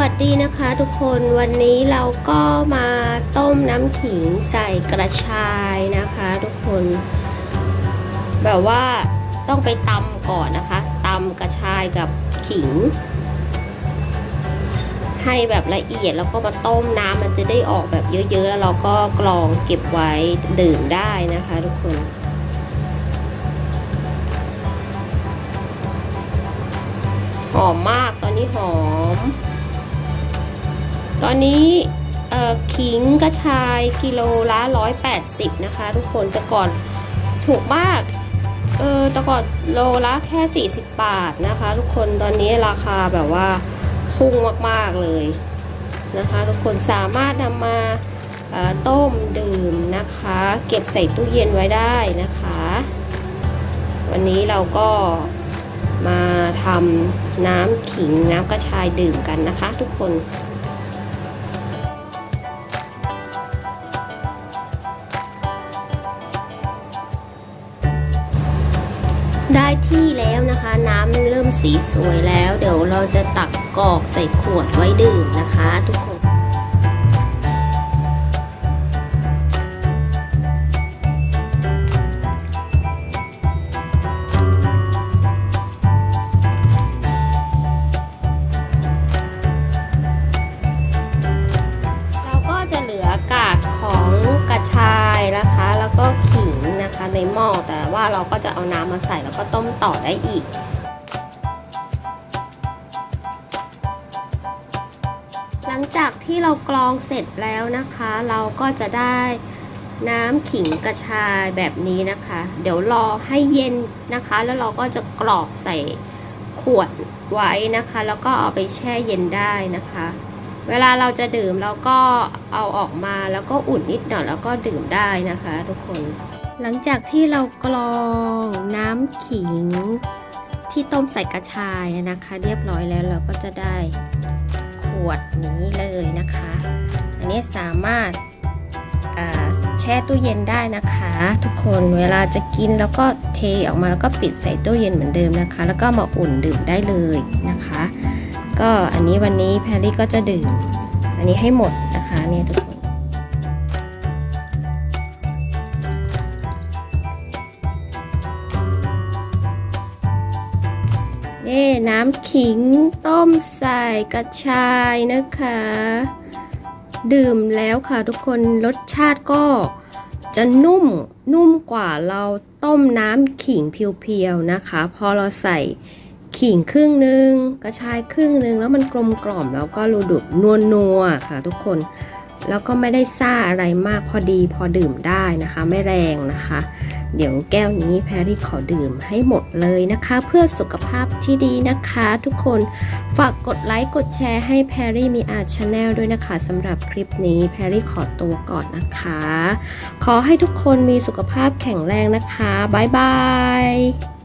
วัสดีนะคะทุกคนวันนี้เราก็มาต้มน้ำขิงใส่กระชายนะคะทุกคน แบบว่าต้องไปตำก่อนนะคะตำกระชายกับขิง ให้แบบละเอียดแล้วก็มาต้มน้ำมันจะได้ออกแบบเยอะๆ แล้วเราก็กรองเก็บไว้ดื่มได้นะคะทุกคนหอมมากตอนนี้หอม ตอนนี้ขิงกระชายกิโลละ 180 นะคะ ทุกคนแต่ก่อนถูกมากเออแต่ก่อนโลละแค่ 40 บาทนะคะ ทุกคนตอนนี้ราคาแบบว่าพุ่งมากๆเลยนะคะ ทุกคนสามารถนำมาต้มดื่มนะคะ เก็บใส่ตู้เย็นไว้ได้นะคะ วันนี้เราก็มาทำน้ำขิงน้ำกระชายดื่มกันนะคะ ทุกคน ได้ที่แล้วนะคะ น้ำเริ่มสีสวยแล้ว เดี๋ยวเราจะตักกรอกใส่ขวดไว้ดื่มนะคะ ทุกคน ในหม้อแต่ว่าเราก็จะเอาน้ำมาใส่แล้วก็ต้มต่อได้อีกหลังจากที่เรากรองเสร็จแล้วนะคะ เราก็จะได้น้ำขิงกระชายแบบนี้นะคะ เดี๋ยวรอให้เย็นนะคะ แล้วเราก็จะกรอกใส่ขวดไว้นะคะ แล้วก็เอาไปแช่เย็นได้นะคะ เวลาเราจะดื่มเราก็เอาออกมาแล้วก็อุ่นนิดหน่อยแล้วก็ดื่มได้นะคะ ทุกคน หลังจากที่เรากรองน้ำขิงที่ต้มใส่กระชายนะคะ เรียบร้อยแล้วเราก็จะได้ขวดนี้เลยนะคะ อันนี้สามารถาแช่ตู้เย็นได้นะคะ ทุกคนเวลาจะกินแล้วก็เทออกมาแล้วก็ปิดใส่ตู้เย็นเหมือนเดิมนะคะ แล้วก็มาอุ่นดื่มได้เลยนะคะ ก็อันนี้วันนี้แพรรี่ก็จะดื่ม อันนี้ให้หมดนะคะเนี่ยทุกคน นี่น้ำขิงต้มใส่กระชายนะคะ ดื่มแล้วค่ะทุกคนรสชาติก็จะนุ่มนุ่มกว่าเราต้มน้ำขิงเพียวๆนะคะ พอเราใส่ขิงครึ่งหนึ่งกระชายครึ่งหนึ่งแล้วมันกลมกล่อมแล้วก็รูดุบนัวนัวๆค่ะ ทุกคนแล้วก็ไม่ได้ซ่าอะไรมากพอดีพอดื่มได้นะคะ ไม่แรงนะคะ เดี๋ยวแก้วนี้แพรรี่ขอดื่มให้หมดเลยนะคะ เพื่อสุขภาพที่ดีนะคะทุกคนฝากกดไลค์กดแชร์ให้แพรรี่มีอาร์ชาแนลด้วยนะคะสำหรับคลิปนี้แพรรี่ขอตัวก่อนนะคะ ขอให้ทุกคนมีสุขภาพแข็งแรงนะคะบ๊ายบาย